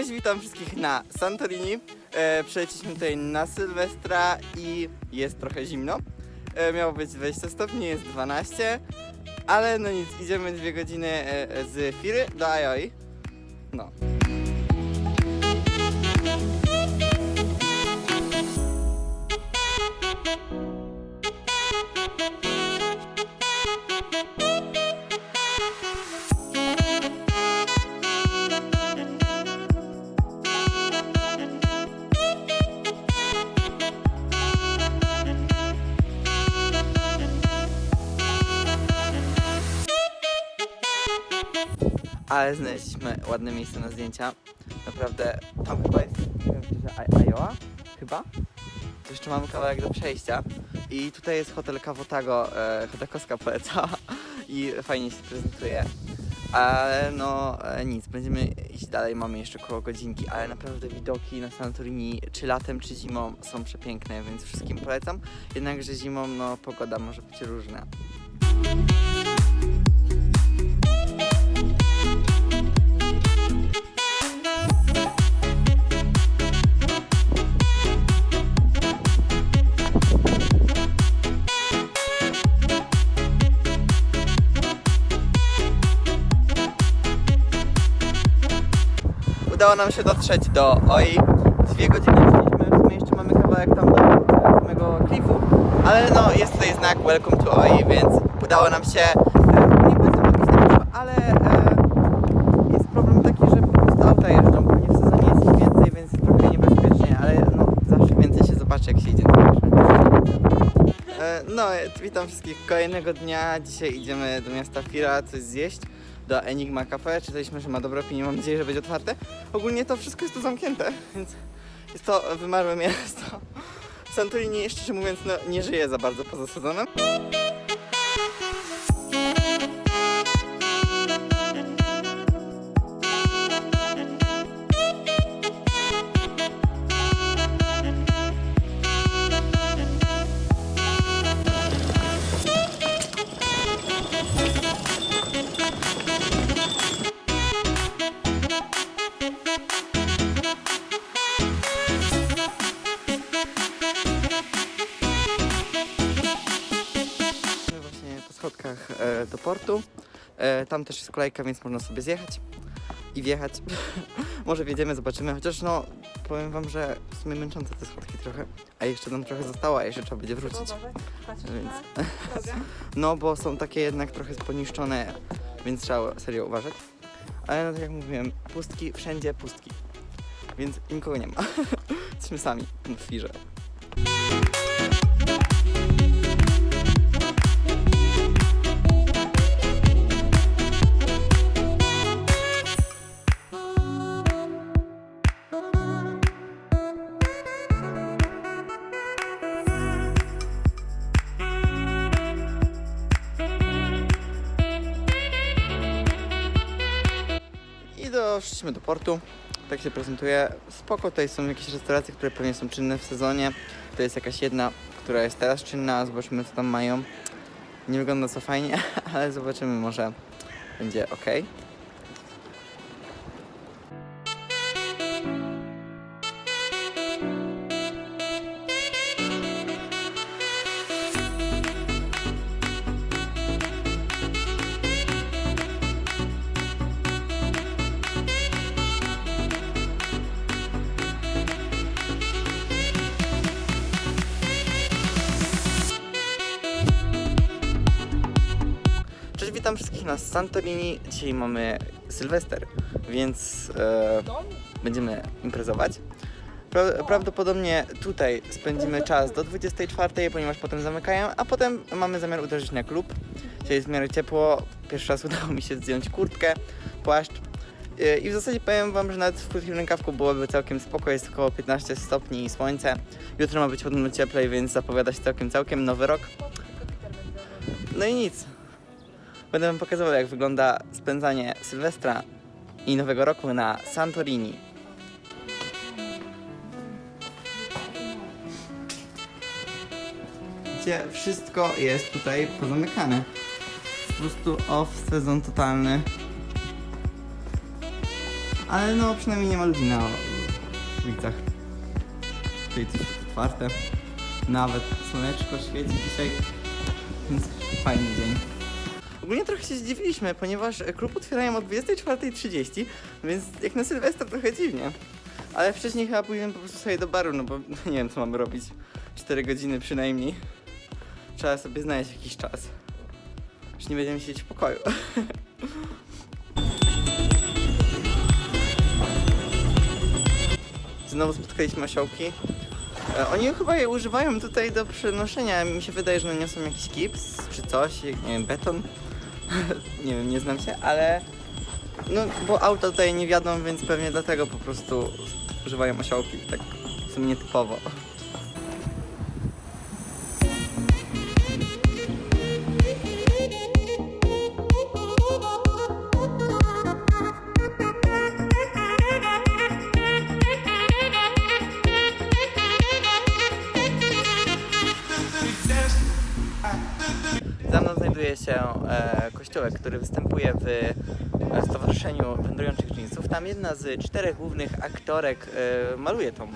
Cześć, witam wszystkich na Santorini. E, Przyleciliśmy tutaj na Sylwestra i jest trochę zimno. E, miało być 20 stopni, jest 12. Ale no nic, idziemy dwie godziny e, z Firy do Aioi. No. Ale znaleźliśmy ładne miejsce na zdjęcia. Naprawdę, tam chyba jest, nie wiem, Ai- Iowa? Chyba? To jeszcze mamy kawałek do przejścia. I tutaj jest hotel Kawotago, e, Chodakowska polecała i fajnie się prezentuje. Ale no e, nic, będziemy iść dalej, mamy jeszcze koło godzinki, ale naprawdę widoki na Santorini czy latem, czy zimą są przepiękne, więc wszystkim polecam. Jednakże zimą no pogoda może być różna. Udało nam się dotrzeć do OI. Dwie godziny szliśmy, w sumie jeszcze mamy kawałek tam do samego klifu, ale no jest tutaj znak Welcome to OI, więc udało nam się. e, Nie polecam robić na pieszo, ale e, jest problem taki, że po prostu auta jeżdżą, pewnie w sezonie jest ich więcej, więc jest trochę niebezpiecznie, ale no zawsze więcej się zobaczy jak się idzie. E, No, witam wszystkich kolejnego dnia. Dzisiaj idziemy do miasta Fira coś zjeść. Do Enigma Cafe. Czytaliśmy, że ma dobre opinie. Mam nadzieję, że będzie otwarte. Ogólnie to wszystko jest tu zamknięte, więc jest to wymarłe miasto. Santorini, szczerze mówiąc, no, nie żyje za bardzo poza sezonem. E, tam też jest kolejka, więc można sobie zjechać i wjechać. Może wjedziemy, zobaczymy. Chociaż no, powiem wam, że w sumie męczące te schodki trochę. A jeszcze nam trochę zostało, a jeszcze trzeba będzie wrócić. Więc- No, bo są takie jednak trochę poniszczone, więc trzeba serio uważać. Ale no tak jak mówiłem, pustki, wszędzie pustki. Więc nikogo nie ma. Jesteśmy sami w firze. I doszliśmy do portu. Tak się prezentuje. Spoko, tutaj są jakieś restauracje, które pewnie są czynne w sezonie. To jest jakaś jedna, która jest teraz czynna. Zobaczymy, co tam mają. Nie wygląda co fajnie, ale zobaczymy, może będzie ok. Witam wszystkich na Santorini. Dzisiaj mamy Sylwester, więc e, będziemy imprezować. Pra, prawdopodobnie tutaj spędzimy czas do 24, ponieważ potem zamykają, a potem mamy zamiar uderzyć na klub. Dzisiaj jest w miarę ciepło. Pierwszy raz udało mi się zdjąć kurtkę, płaszcz. E, I w zasadzie powiem wam, że nawet w krótkim rękawku byłoby całkiem spoko, jest około 15 stopni i słońce. Jutro ma być podobno cieplej, więc zapowiada się całkiem całkiem nowy rok. No i nic. Będę wam pokazywał, jak wygląda spędzanie Sylwestra i Nowego Roku na Santorini. Gdzie wszystko jest tutaj pozamykane. Po prostu off sezon totalny. Ale no przynajmniej nie ma ludzi na ulicach. Tutaj coś otwarte. Nawet słoneczko świeci dzisiaj. Więc fajny dzień. Ogólnie trochę się zdziwiliśmy, ponieważ klub otwierają o 24.30, więc jak na Sylwestra trochę dziwnie. Ale wcześniej chyba pójdziemy po prostu sobie do baru, no bo nie wiem co mamy robić. 4 godziny przynajmniej. Trzeba sobie znaleźć jakiś czas. Już nie będziemy siedzieć w pokoju. Znowu spotkaliśmy osiołki. E, Oni chyba je używają tutaj do przenoszenia. Mi się wydaje, że niosą jakiś gips czy coś, nie wiem, beton. nie wiem, nie znam się, ale no, bo auto tutaj nie wiadą, więc pewnie dlatego po prostu używają osiołki, tak w sumie nietypowo. Za mną znajduje się e, kościółek, który występuje w e, Stowarzyszeniu Wędrujących Jeansów. Tam jedna z czterech głównych aktorek e, maluje tą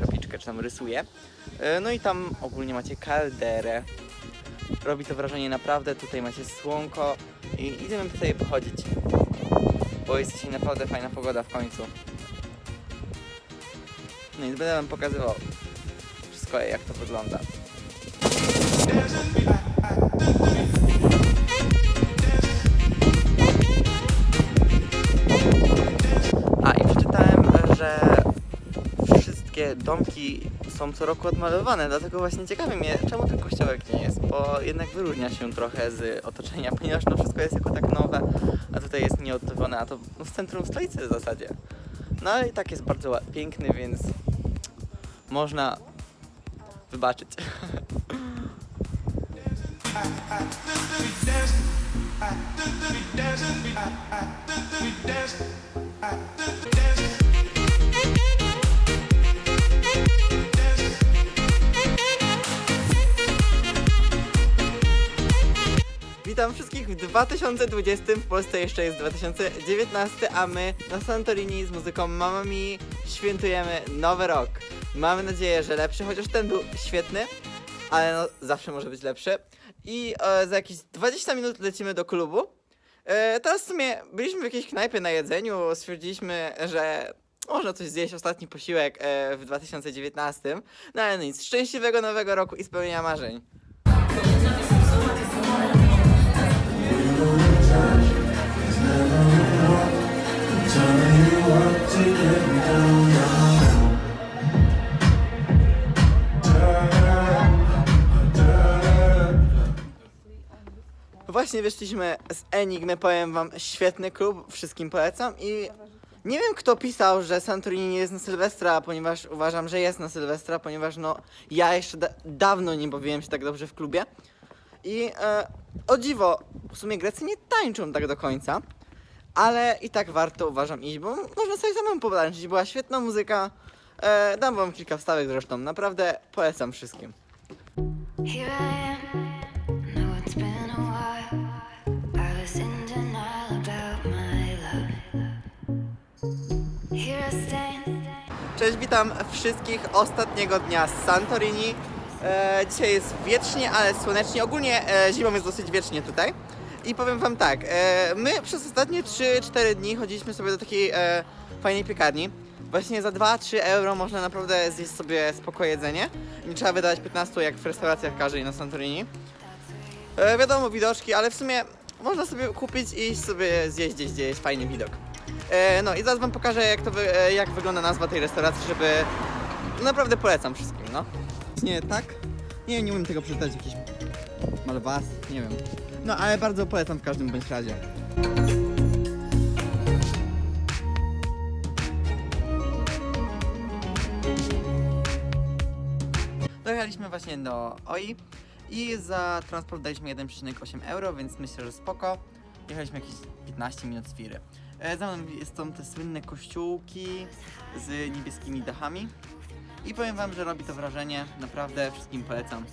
kapliczkę, czy tam rysuje. E, no i tam ogólnie macie kalderę. Robi to wrażenie naprawdę, tutaj macie słonko i idziemy tutaj pochodzić. Bo jest dzisiaj naprawdę fajna pogoda w końcu. No i będę wam pokazywał wszystko jak to wygląda. Domki są co roku odmalowane, dlatego właśnie ciekawi mnie, czemu ten kościołek nie jest, bo jednak wyróżnia się trochę z otoczenia, ponieważ no wszystko jest jako tak nowe, a tutaj jest nieodmalowane, a to w centrum stolicy w zasadzie. No i tak jest bardzo piękny, więc można wybaczyć. Witam wszystkich w 2020, w Polsce jeszcze jest 2019, a my na Santorini z muzyką Mamma Mi świętujemy nowy rok. Mamy nadzieję, że lepszy, chociaż ten był świetny, ale no zawsze może być lepszy. I e, za jakieś 20 minut lecimy do klubu. E, teraz w sumie byliśmy w jakiejś knajpie na jedzeniu, stwierdziliśmy, że można coś zjeść, ostatni posiłek e, w 2019. No ale nic, szczęśliwego nowego roku i spełnienia marzeń. Właśnie wyszliśmy z Enigmy, powiem wam, świetny klub, wszystkim polecam i nie wiem kto pisał, że Santorini nie jest na Sylwestra, ponieważ uważam, że jest na Sylwestra, ponieważ no ja jeszcze da dawno nie bawiłem się tak dobrze w klubie i e, o dziwo, w sumie Grecy nie tańczą tak do końca, ale i tak warto uważam iść, bo można sobie samemu potańczyć, była świetna muzyka, e, dam wam kilka wstawek zresztą, naprawdę polecam wszystkim. Here I am. It's been a while. Cześć, witam wszystkich ostatniego dnia z Santorini. E, dzisiaj jest wiecznie, ale słonecznie. Ogólnie e, zimą jest dosyć wiecznie tutaj. I powiem wam tak, e, my przez ostatnie 3-4 dni chodziliśmy sobie do takiej e, fajnej piekarni. Właśnie za 2-3 euro można naprawdę zjeść sobie spoko jedzenie. Nie trzeba wydawać 15 jak w restauracjach każdej na Santorini. E, wiadomo, widoczki, ale w sumie można sobie kupić i sobie zjeść gdzieś, gdzie jest fajny widok. E, no i zaraz wam pokażę jak to wy, e, jak wygląda nazwa tej restauracji, żeby naprawdę polecam wszystkim, no. Nie, tak? Nie nie umiem tego przeczytać, jakiś malwas, nie wiem. No, ale bardzo polecam w każdym bądź razie. Dojechaliśmy właśnie do OI i za transport daliśmy 1,8 euro, więc myślę, że spoko. Jechaliśmy jakieś 15 minut z Firy. E, Za mną są te słynne kościółki z niebieskimi dachami. I powiem wam, że robi to wrażenie, naprawdę wszystkim polecam.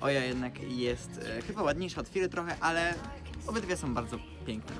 Oja jednak jest e, chyba ładniejsza od Firy trochę, ale obydwie są bardzo piękne.